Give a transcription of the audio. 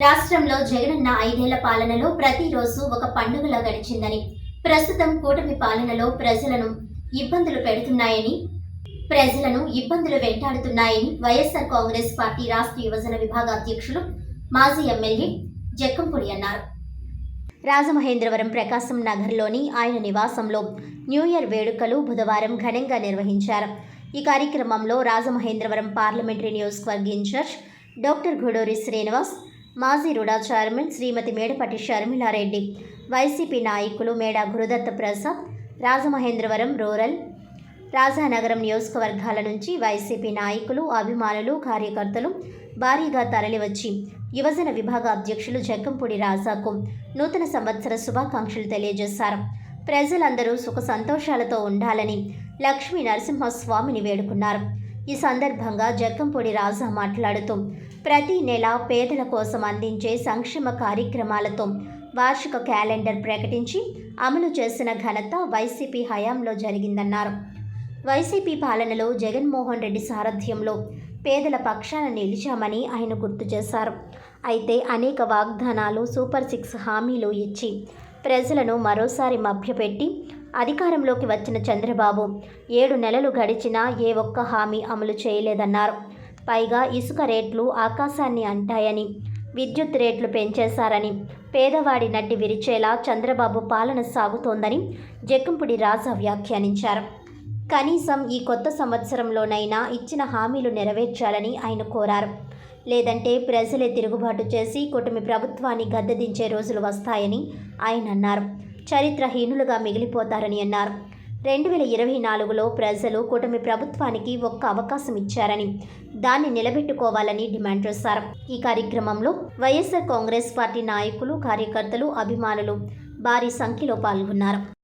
రాష్ట్రంలో జగనన్న ఐదేళ్ళ పాలనలో ప్రతిరోజు ఒక పండుగలా గడిచిందని ప్రస్తుతం కూటమి పాలనలో ప్రజలను ఇబ్బందులు పెడుతున్నాయని ప్రజలను ఇబ్బందులు వెంటాడుతున్నాయని వైఎస్ఆర్ కాంగ్రెస్ పార్టీ రాష్ట్ర యువజన విభాగ అధ్యక్షులు మాజీ ఎమ్మెల్యే జక్కంపూడి అన్నారు. రాజమహేంద్రవరం ప్రకాశం నగర్లోని ఆయన నివాసంలో న్యూ ఇయర్ వేడుకలు బుధవారం ఘనంగా నిర్వహించారు. ఈ కార్యక్రమంలో రాజమహేంద్రవరం పార్లమెంటరీ నియోజకవర్గ ఇన్ఛార్జ్ డాక్టర్ గూడూరి శ్రీనివాస్ మాజీ RUDA chairman Shrimati Medapatti Sharmilareddy. YCP నాయకులు మేడా గురుదత్త ప్రసాద్ రాజమహేంద్రవరం రూరల్ రాజానగరం నియోజకవర్గాల నుంచి వైసీపీ నాయకులు అభిమానులు కార్యకర్తలు భారీగా తరలివచ్చి యువజన విభాగ అధ్యక్షులు జగ్గంపూడి రాజాకు నూతన సంవత్సర శుభాకాంక్షలు తెలియజేశారు. ప్రజలందరూ సుఖ సంతోషాలతో ఉండాలని లక్ష్మీ నరసింహస్వామిని వేడుకున్నారు. ఈ సందర్భంగా జగ్గంపూడి రాజా మాట్లాడుతూ ప్రతి నెల పేదల కోసం అందించే సంక్షేమ కార్యక్రమాలతో వార్షిక క్యాలెండర్ ప్రకటించి అమలు చేసిన ఘనత వైసీపీ హయాంలో జరిగిందన్నారు. వైసీపీ పాలనలో జగన్మోహన్ రెడ్డి సారథ్యంలో పేదల పక్షాన నిలిచామని ఆయన గుర్తు చేశారు. అయితే అనేక వాగ్దానాలు సూపర్ సిక్స్ హామీలు ఇచ్చి ప్రజలను మరోసారి మభ్యపెట్టి అధికారంలోకి వచ్చిన చంద్రబాబు ఏడు నెలలు గడిచినా ఏ ఒక్క హామీ అమలు చేయలేదన్నారు. పైగా ఇసుక రేట్లు ఆకాశాన్ని అంటాయని విద్యుత్ రేట్లు పెంచేశారని పేదవాడి నడ్డి విరిచేలా చంద్రబాబు పాలన సాగుతోందని జక్కంపుడి రాజా వ్యాఖ్యానించారు. కనీసం ఈ కొత్త సంవత్సరంలోనైనా ఇచ్చిన హామీలు నెరవేర్చాలని ఆయన కోరారు. లేదంటే ప్రజలే తిరుగుబాటు చేసి కుటుంబ ప్రభుత్వాన్ని గద్దెదించే రోజులు వస్తాయని ఆయన అన్నారు. చరిత్రహీనులుగా మిగిలిపోతారని అన్నారు. రెండు వేల ఇరవై నాలుగులో ప్రజలు కూటమి ప్రభుత్వానికి ఒక్క అవకాశం ఇచ్చారని దాన్ని నిలబెట్టుకోవాలని డిమాండ్ చేశారు. ఈ కార్యక్రమంలో వైఎస్ఆర్ కాంగ్రెస్ పార్టీ నాయకులు కార్యకర్తలు అభిమానులు భారీ సంఖ్యలో పాల్గొన్నారు.